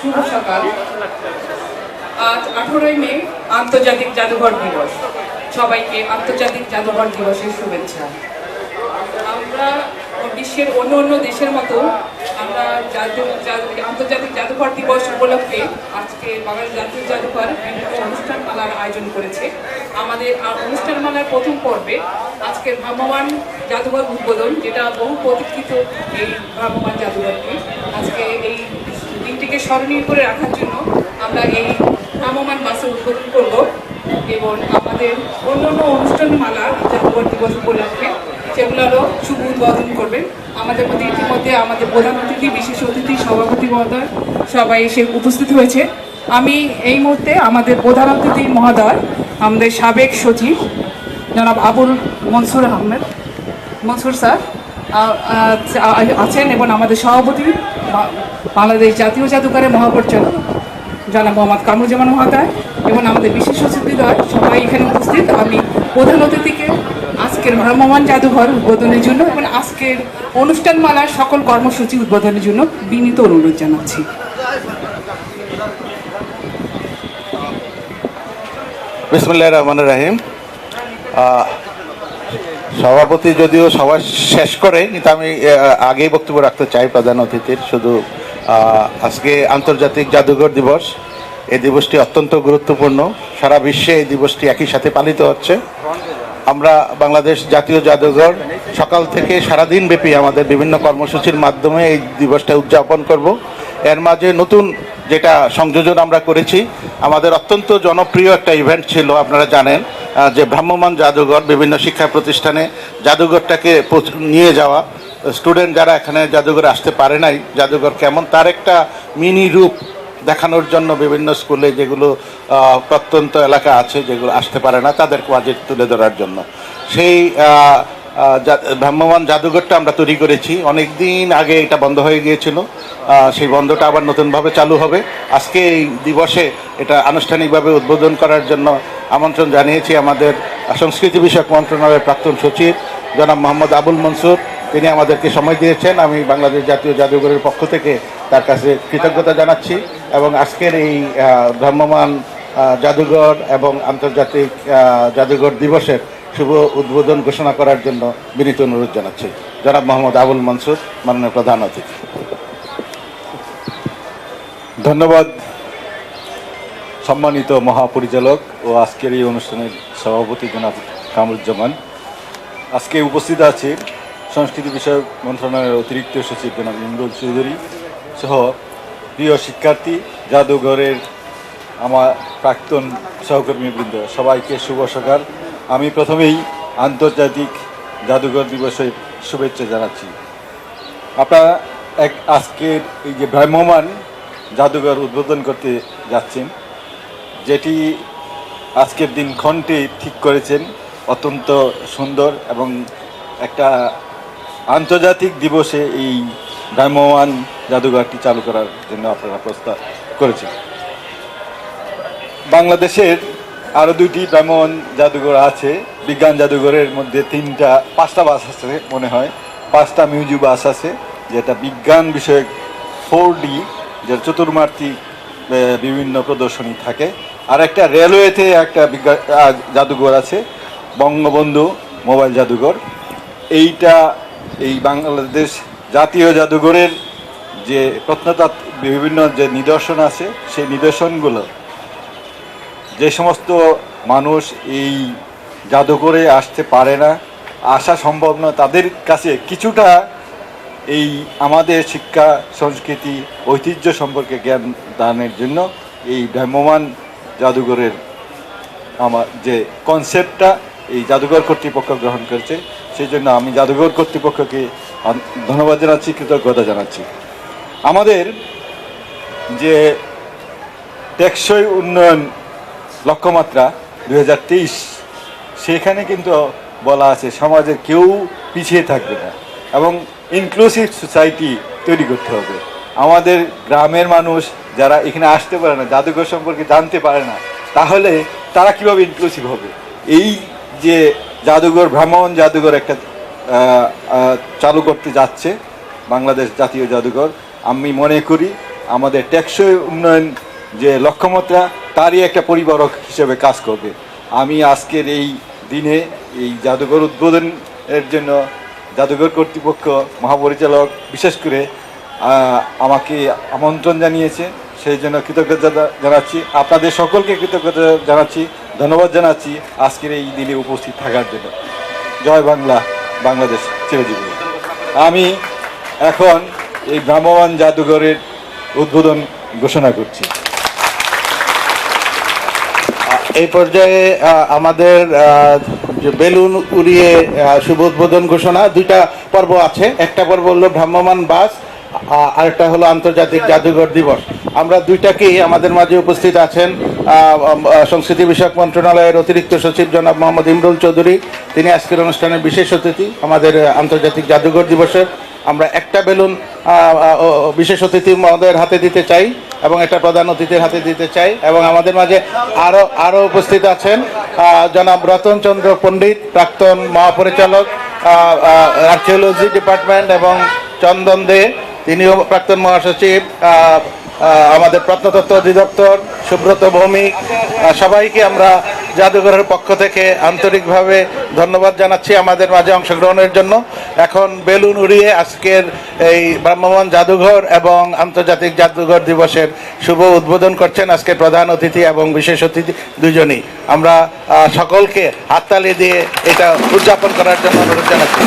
শুভ সকাল। আজ আঠারোই মে, আন্তর্জাতিক জাদুঘর দিবস। সবাইকে আন্তর্জাতিক জাদুঘর দিবসের শুভেচ্ছা। আমরা বিশ্বের অন্য অন্য দেশের মতো আমরা জাদু আন্তর্জাতিক জাদুঘর দিবস উপলক্ষে আজকে বাঙালি জাতীয় জাদুঘর বিভিন্ন অনুষ্ঠানমালার আয়োজন করেছে। আমাদের অনুষ্ঠানমালার প্রথম পর্বে আজকের ভ্রাম্যমান জাদুঘর উদ্বোধন, যেটা বহু প্রতীক্ষিত এই ভ্রাম্যমান জাদুঘরটি। আজকে এই দিনটিকে স্মরণীয় করে রাখার জন্য আমরা এই ভ্রাম্যমান বাসে উদ্বোধন করব এবং আমাদের অন্য অন্যান্য অনুষ্ঠানমালা জাদুঘর দিবস উপলক্ষে সেগুলোরও শুভ উদ্বোধন করবেন। আমাদের মধ্যে ইতিমধ্যে আমাদের প্রধান অতিথি, বিশেষ অতিথি, সভাপতি মহোদয় সবাই এসে উপস্থিত হয়েছে। আমি এই মুহূর্তে আমাদের প্রধান অতিথি মহোদয়, আমাদের সাবেক সচিব জনাব আবুল মনসুর আহমেদ। মনসুর স্যার। আছেন এবং আমাদের সভাপতি বাংলাদেশ জাতীয় জাদুঘরের মহাপরিচালক জনাব মোহাম্মদ কামরুজ্জামান মহাদয় এবং আমাদের বিশেষ অতিথিদ্বয় সবাই এখানে উপস্থিত। আমি প্রধান অতিথিকে আজকের ভ্রাম্যমান জাদুঘর উদ্বোধনের জন্য এবং আজকের অনুষ্ঠানমালার সকল কর্মসূচি উদ্বোধনের জন্য বিনীত অনুরোধ জানাচ্ছি। বিসমুল্লাহ রহমান রাহিম। সভাপতি যদিও সভা শেষ করে কিন্তু আমি আগেই বক্তব্য রাখতে চাই প্রধান অতিথির। শুধু আজকে আন্তর্জাতিক জাদুঘর দিবস। এই দিবসটি অত্যন্ত গুরুত্বপূর্ণ। সারা বিশ্বে এই দিবসটি একই সাথে পালিত হচ্ছে। আমরা বাংলাদেশ জাতীয় জাদুঘর সকাল থেকে সারাদিন ব্যাপী আমাদের বিভিন্ন কর্মসূচির মাধ্যমে এই দিবসটা উদযাপন করব। এর মাঝে নতুন যেটা সংযোজন আমরা করেছি, আমাদের অত্যন্ত জনপ্রিয় একটা ইভেন্ট ছিল, আপনারা জানেন যে ভ্রাম্যমান জাদুঘর, বিভিন্ন শিক্ষা প্রতিষ্ঠানে জাদুঘরটাকে নিয়ে যাওয়া। স্টুডেন্ট যারা এখানে জাদুঘরে আসতে পারে নাই, জাদুঘর কেমন, তার একটা মিনি রূপ দেখানোর জন্য বিভিন্ন স্কুলে যেগুলো প্রত্যন্ত এলাকা আছে, যেগুলো আসতে পারে না তাদের কোয়াজেট তুলে ধরার জন্য। সেই ভ্রাম্যমাণ জাদুঘরটা আমরা তৈরি করেছি। অনেক দিন আগে এটা বন্ধ হয়ে গিয়েছিল। সেই বন্ধটা আবার নতুনভাবে চালু হবে। আজকে এই দিবসে এটা আনুষ্ঠানিকভাবে উদ্বোধন করার জন্য আমন্ত্রণ জানিয়েছি আমাদের সংস্কৃতি বিষয়ক মন্ত্রণালয়ের প্রাক্তন সচিব জনাব মোহাম্মদ আবুল মনসুর। তিনি আমাদেরকে সময় দিয়েছেন। আমি বাংলাদেশ জাতীয় জাদুঘরের পক্ষ থেকে তার কাছে কৃতজ্ঞতা জানাচ্ছি এবং আজকের এই ভ্রাম্যমান জাদুঘর এবং আন্তর্জাতিক জাদুঘর দিবসের শুভ উদ্বোধন ঘোষণা করার জন্য বিনীত অনুরোধ জানাচ্ছি। জনাব মোহাম্মদ আবুল মনসুর, মাননীয় প্রধান অতিথি। ধন্যবাদ, সম্মানিত মহাপরিচালক ও আজকের এই অনুষ্ঠানের সভাপতি জনাব কামরুজ্জামান। আজকে উপস্থিত আছে সংস্কৃতি বিষয়ক মন্ত্রণালয়ের অতিরিক্ত সচিব জনাব ইমরুল চৌধুরী সহ প্রিয় শিক্ষার্থী, জাদুঘরের আমার প্রাক্তন সহকর্মীবৃন্দ, সবাইকে শুভ সকাল। আমি প্রথমেই আন্তর্জাতিক জাদুঘর দিবসের শুভেচ্ছা জানাচ্ছি। আপনারা এক আজকের এই যে ভ্রাম্যমান জাদুঘর উদ্বোধন করতে যাচ্ছেন, যেটি আজকের দিন খন্ডে ঠিক করেছেন, অত্যন্ত সুন্দর এবং একটা আন্তর্জাতিক দিবসে এই ভ্রাম্যমান জাদুঘরটি চালু করার জন্য আপনারা প্রস্তাব করেছেন। বাংলাদেশের আরও দুইটি ভ্রাম্যমান জাদুঘর আছে, বিজ্ঞান জাদুঘরের মধ্যে তিনটা, পাঁচটা বাস আছে মনে হয়। পাঁচটা মিউজিক বাস আছে, যেটা বিজ্ঞান বিষয়ক ফোর ডি যেটা চতুর্মার্থী বিভিন্ন প্রদর্শনী থাকে। আর একটা রেলওয়েতে একটা বিজ্ঞান জাদুঘর আছে, বঙ্গবন্ধু মোবাইল জাদুঘর। এইটা এই বাংলাদেশ জাতীয় জাদুঘরের যে প্রত্নতাত্ত্বিক বিভিন্ন যে নিদর্শন আছে, সেই নিদর্শনগুলো যে সমস্ত মানুষ এই জাদুঘরে আসতে পারে না, আসা সম্ভব না, তাদের কাছে কিছুটা এই আমাদের শিক্ষা, সংস্কৃতি, ঐতিহ্য সম্পর্কে জ্ঞান দানের জন্য এই ভ্রাম্যমান জাদুঘরের আমার যে কনসেপ্টটা এই জাদুঘর কর্তৃপক্ষ গ্রহণ করেছে, সেই জন্য আমি জাদুঘর কর্তৃপক্ষকে ধন্যবাদ জানাচ্ছি, কৃতজ্ঞতা জানাচ্ছি। আমাদের যে টেকসই উন্নয়ন লক্ষ্যমাত্রা দু হাজার তেইশ। সেখানে কিন্তু বলা আছে, সমাজের কেউ পিছিয়ে থাকবে না এবং ইনক্লুসিভ সোসাইটি তৈরি করতে হবে। আমাদের গ্রামের মানুষ যারা এখানে আসতে পারে না, জাদুঘর সম্পর্কে জানতে পারে না, তাহলে তারা কীভাবে ইনক্লুসিভ হবে? এই যে জাদুঘর ভ্রাম্যমান জাদুঘর একটা চালু করতে যাচ্ছে বাংলাদেশ জাতীয় জাদুঘর। আমি মনে করি আমাদের টেকসই উন্নয়ন যে লক্ষ্যমাত্রা তারই একটা পরিবারক হিসেবে কাজ করবে। আমি আজকের এই দিনে এই জাদুঘর উদ্বোধনের জন্য জাদুঘর কর্তৃপক্ষ মহাপরিচালক বিশেষ করে আমাকে আমন্ত্রণ জানিয়েছে। সেই জন্য কৃতজ্ঞতা জানাচ্ছি। আপনাদের সকলকে কৃতজ্ঞতা জানাচ্ছি, ধন্যবাদ জানাচ্ছি আজকের এই দিনে উপস্থিত থাকার জন্য। জয় বাংলা, বাংলাদেশ চিরজীবী। আমি এখন এই ভ্রাম্যমান জাদুঘরের উদ্বোধন ঘোষণা করছি। এই পর্যায়ে আমাদের যে বেলুন উড়িয়ে শুভ উদ্বোধন ঘোষণা, দুইটা পর্ব আছে। একটা পর্ব হলো ভ্রাম্যমান বাস আরেকটা হলো আন্তর্জাতিক জাদুঘর দিবস। আমরা দুইটাকেই আমাদের মাঝে উপস্থিত আছেন সংস্কৃতি বিষয়ক মন্ত্রণালয়ের অতিরিক্ত সচিব জনাব মোহাম্মদ ইমরুল চৌধুরী। তিনি আজকের অনুষ্ঠানের বিশেষ অতিথি আমাদের আন্তর্জাতিক জাদুঘর দিবসের। আমরা একটা বেলুন বিশেষ অতিথি মহোদয়ের হাতে দিতে চাই। এবং এটা প্রধান অতিথির হাতে দিতে চাই এবং আমাদের মাঝে আরও আরও উপস্থিত আছেন জনাব রতন চন্দ্র পণ্ডিত, প্রাক্তন মহাপরিচালক আর্কিওলজি ডিপার্টমেন্ট এবং চন্দন দে, তিনিও প্রাক্তন মহাসচিব আমাদের প্রত্নতত্ত্ব অধিদপ্তর, সুব্রত ভৌমিক সবাইকে আমরা জাদুঘরের পক্ষ থেকে আন্তরিকভাবে ধন্যবাদ জানাচ্ছি আমাদের মাঝে অংশগ্রহণের জন্য। এখন বেলুন উড়িয়ে আজকের এই ব্রাহ্মণ জাদুঘর এবং আন্তর্জাতিক জাদুঘর দিবসের শুভ উদ্বোধন করছেন আজকে প্রধান অতিথি এবং বিশেষ অতিথি দুজনই। আমরা সকলকে হাততালি দিয়ে এটা উদযাপন করার জন্য অনুরোধ জানাচ্ছি।